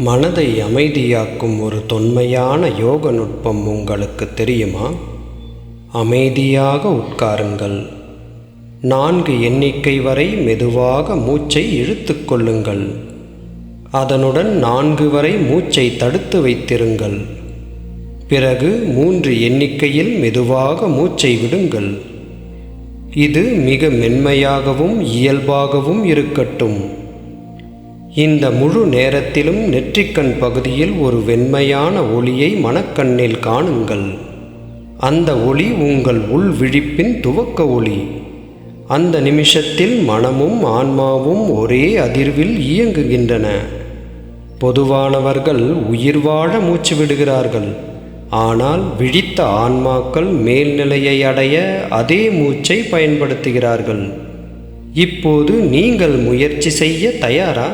மனதை அமைதியாக்கும் ஒரு தொன்மையான யோக நுட்பம் உங்களுக்கு தெரியுமா? அமைதியாக உட்காருங்கள். நான்கு எண்ணிக்கை வரை மெதுவாக மூச்சை இழுத்துக்கொள்ளுங்கள் அதனுடன் நான்கு வரை மூச்சை தடுத்து வைத்திருங்கள். பிறகு மூன்று எண்ணிக்கையில் மெதுவாக மூச்சை விடுங்கள். இது மிக மென்மையாகவும் இயல்பாகவும் இருக்கட்டும். இந்த முழு நேரத்திலும் நெற்றிக்கண் பகுதியில் ஒரு வெண்மையான ஒளியை மனக்கண்ணில் காணுங்கள். அந்த ஒளி உங்கள் உள் விழிப்பின் துவக்க ஒளி. அந்த நிமிஷத்தில் மனமும் ஆன்மாவும் ஒரே அதிர்வில் இயங்குகின்றன. பொதுவானவர்கள் உயிர் வாழ மூச்சு விடுகிறார்கள். ஆனால் விழித்த ஆன்மாக்கள் மேல்நிலையை அடைய அதே மூச்சை பயன்படுத்துகிறார்கள். இப்போது நீங்கள் முயற்சி செய்ய தயாரா?